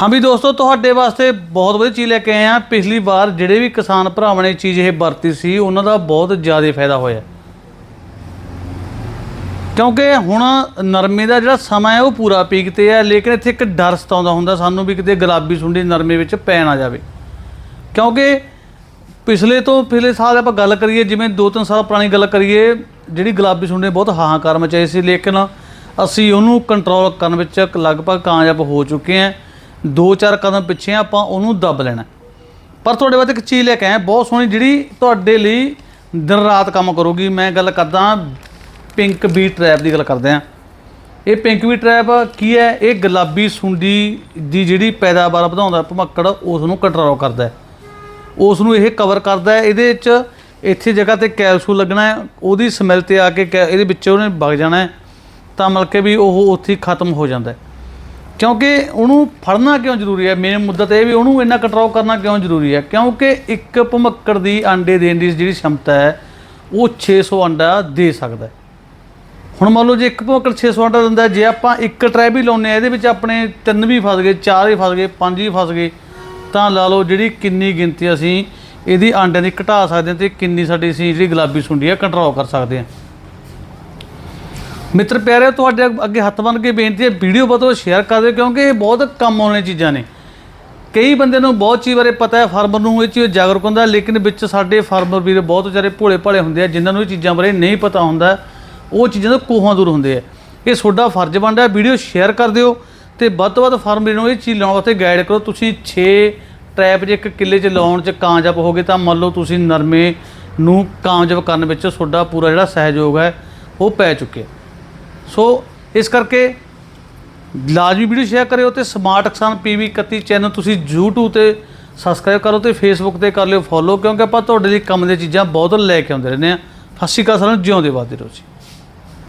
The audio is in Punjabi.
ਹਾਂ ਵੀ ਦੋਸਤੋ, ਤੁਹਾਡੇ ਵਾਸਤੇ ਬਹੁਤ ਵਧੀਆ ਚੀਜ਼ ਲੈ ਕੇ ਆਏ ਆ ਪਿਛਲੀ ਵਾਰ ਜਿਹੜੇ ਵੀ ਕਿਸਾਨ ਭਰਾਵਾਂ ਨੇ ਚੀਜ਼ ਇਹ ਵਰਤੀ ਸੀ, ਉਹਨਾਂ ਦਾ ਬਹੁਤ ਜ਼ਿਆਦਾ ਫਾਇਦਾ ਹੋਇਆ। ਕਿਉਂਕਿ ਹੁਣ ਨਰਮੇ ਦਾ ਜਿਹੜਾ ਸਮਾਂ ਹੈ, ਉਹ ਪੂਰਾ ਪੀਕ ਤੇ ਹੈ ਲੇਕਿਨ ਇੱਥੇ ਇੱਕ ਡਰ ਸਤਾਉਂਦਾ ਹੁੰਦਾ ਸਾਨੂੰ ਵੀ ਕਿਤੇ ਗੁਲਾਬੀ ਸੁੰਡੀ ਨਰਮੇ ਵਿੱਚ ਪੈ ਨਾ ਜਾਵੇ। ਕਿਉਂਕਿ ਪਿਛਲੇ ਤੋਂ ਪਿਛਲੇ ਸਾਲ ਆਪਾਂ ਗੱਲ ਕਰੀਏ, ਜਿਵੇਂ 2-3 ਸਾਲ ਪੁਰਾਣੀ ਗੱਲ ਕਰੀਏ, ਜਿਹੜੀ ਗੁਲਾਬੀ ਸੁੰਡੀ ਬਹੁਤ ਹਾਹਾਕਾਰ ਮਚਾਈ ਸੀ, ਲੇਕਿਨ ਅਸੀਂ ਉਹਨੂੰ ਕੰਟਰੋਲ ਕਰਨ ਵਿੱਚ ਲਗਭਗ ਕਾਮਯਾਬ ਹੋ ਚੁੱਕੇ ਹਾਂ। ਦੋ ਚਾਰ ਕਦਮ ਪਿੱਛੇ ਹਾਂ, ਆਪਾਂ ਉਹਨੂੰ ਦੱਬ ਲੈਣਾ। ਪਰ ਤੁਹਾਡੇ ਵਾਸਤੇ ਇੱਕ ਚੀਜ਼ ਲੈ ਕੇ ਆਇਆ ਬਹੁਤ ਸੋਹਣੀ ਜਿਹੜੀ ਤੁਹਾਡੇ ਲਈ ਦਿਨ ਰਾਤ ਕੰਮ ਕਰੂਗੀ। ਮੈਂ ਗੱਲ ਕਰਦਾ ਪਿੰਕ ਬੀ ਟ੍ਰੈਪ ਦੀ ਗੱਲ ਕਰਦੇ ਆ ਇਹ ਪਿੰਕ ਬੀ ਟ੍ਰੈਪ ਕੀ ਹੈ? ਇਹ ਗੁਲਾਬੀ ਸੁੰਡੀ ਦੀ ਜਿਹੜੀ ਪੈਦਾਵਾਰ ਵਧਾਉਂਦਾ ਭਮੱਕੜ ਉਸ ਨੂੰ ਕੰਟਰੋਲ ਕਰਦਾ ਉਸ ਨੂੰ ਇਹ ਕਵਰ ਕਰਦਾ ਹੈ। ਇਹਦੇ ਵਿੱਚ ਇੱਥੇ ਜਗ੍ਹਾ ਤੇ ਕੈਪਸੂਲ ਲੱਗਣਾ ਹੈ। ਉਹਦੀ ਸਮੈਲ ਤੇ ਆ ਕੇ ਕੈ- ਇਹਦੇ ਵਿੱਚ ਉਹਨੇ ਵਗ ਜਾਣਾ ਹੈ। ਤਾਂ ਮਤਲਬ ਕਿ ਵੀ ਉਹ ਉੱਥੇ ਖਤਮ ਹੋ ਜਾਂਦਾ ਹੈ। ਕਿਉਂਕਿ ਉਹਨੂੰ ਫੜਨਾ ਕਿਉਂ ਜ਼ਰੂਰੀ ਹੈ? ਮੇਨ ਮੁੱਦਾ ਤਾਂ ਇਹ ਵੀ ਉਹਨੂੰ ਇੰਨਾ ਕੰਟਰੋਲ ਕਰਨਾ ਕਿਉਂ ਜ਼ਰੂਰੀ ਹੈ? ਕਿਉਂਕਿ ਇੱਕ ਭਮੱਕੜ ਦੀ ਅੰਡੇ ਦੇਣ ਦੀ ਜਿਹੜੀ ਸ਼ਮਤਾ ਹੈ, ਉਹ 600 ਅੰਡਾ ਦੇ ਸਕਦਾ ਹੁਣ ਮੰਨ ਲਓ ਜੇ ਇੱਕ ਭਮੱਕੜ 600 ਅੰਡਾ ਦਿੰਦਾ ਜੇ ਆਪਾਂ ਇੱਕ ਟਰੈਪ ਵੀ ਲਾਉਨੇ ਆ ਇਹਦੇ ਵਿੱਚ ਆਪਣੇ ਤਿੰਨ ਵੀ ਫਸ ਗਏ, ਚਾਰ ਵੀ ਫਸ ਗਏ, ਪੰਜ ਵੀ ਫਸ ਗਏ, ਤਾਂ ਲਾ ਲਓ ਜਿਹੜੀ ਕਿੰਨੀ ਗਿਣਤੀ ਅਸੀਂ ਇਹਦੀ ਅੰਡਿਆਂ ਦੀ ਘਟਾ ਸਕਦੇ ਹਾਂ ਤੇ ਕਿੰਨੀ ਸਾਡੀ ਅਸੀਂ ਜਿਹੜੀ ਗੁਲਾਬੀ ਸੁੰਡੀ ਆ ਕੰਟਰੋਲ ਕਰ ਸਕਦੇ ਹਾਂ। ਮਿੱਤਰ ਪਿਆਰੇ ਤੁਹਾਡੇ ਅੱਗੇ ਹੱਥ ਬੰਨ ਕੇ ਬੇਨਤੀ ਹੈ, ਵੀਡੀਓ ਵੱਧ ਤੋਂ ਵੱਧ ਸ਼ੇਅਰ ਕਰ ਦਿਓ, ਕਿਉਂਕਿ ਇਹ ਬਹੁਤ ਕੰਮ ਆਉਣੇ ਚੀਜ਼ਾਂ ਨੇ। ਕਈ ਬੰਦੇ ਨੂੰ ਬਹੁਤ ਚੀਜ਼ ਬਾਰੇ ਪਤਾ ਹੈ, ਫਾਰਮਰ ਨੂੰ ਇਹ ਚੀਜ਼ ਜਾਗਰੂਕ ਹੁੰਦਾ ਲੇਕਿਨ ਵਿੱਚ ਸਾਡੇ ਫਾਰਮਰ ਵੀਰ ਬਹੁਤ ਵਿਚਾਰੇ ਭੋਲੇ ਭਾਲੇ ਹੁੰਦੇ ਆ, ਜਿਨ੍ਹਾਂ ਨੂੰ ਇਹ ਚੀਜ਼ਾਂ ਬਾਰੇ ਨਹੀਂ ਪਤਾ ਹੁੰਦਾ, ਉਹ ਚੀਜ਼ਾਂ ਤੋਂ ਕੋਹਾਂ ਦੂਰ ਹੁੰਦੇ ਆ। ਇਹ ਤੁਹਾਡਾ ਫਰਜ਼ ਬਣਦਾ ਵੀਡੀਓ ਸ਼ੇਅਰ ਕਰ ਦਿਓ ਤੇ ਵੱਧ ਤੋਂ ਵੱਧ ਫਾਰਮਰ ਨੂੰ ਇਹ ਚੀਜ਼ ਲਾਉਣ ਵਾਸਤੇ ਗਾਈਡ ਕਰੋ। ਤੁਸੀਂ 6 ਟਰੈਪ ਜੇ ਇੱਕ ਕਿੱਲੇ 'ਚ ਲਾਉਣ 'ਚ ਕਾਮਯਾਬ ਹੋਗੇ ਤਾਂ ਮੰਨ ਲਓ ਤੁਸੀਂ ਨਰਮੇ ਨੂੰ ਕਾਮਯਾਬ ਕਰਨ ਵਿੱਚ ਤੁਹਾਡਾ ਪੂਰਾ ਜਿਹੜਾ ਸਹਿਯੋਗ ਹੈ, ਉਹ ਪੈ ਚੁੱਕਿਆ। ਸੋ ਇਸ ਕਰਕੇ ਲਾਜ਼ਮੀ ਵੀਡੀਓ ਸ਼ੇਅਰ ਕਰਿਓ ਤੇ ਸਮਾਰਟ ਕਿਸਾਨ ਪੀਵੀ 31 ਚੈਨਲ ਤੁਸੀਂ YouTube ਤੇ ਸਬਸਕ੍ਰਾਈਬ ਕਰੋ ਤੇ Facebook ਤੇ ਕਰ ਲਿਓ ਫੋਲੋ ਕਿਉਂਕਿ ਆਪਾਂ ਤੁਹਾਡੇ ਲਈ ਕੰਮ ਦੀਆਂ ਚੀਜ਼ਾਂ ਬਹੁਤ ਲੈ ਕੇ ਆਉਂਦੇ ਰਹਿੰਦੇ ਆ ਸਤਿ ਸ਼੍ਰੀ ਅਕਾਲ ਜਿਉਂਦੇ ਵਾਦੇ ਰਹੋ ਜੀ।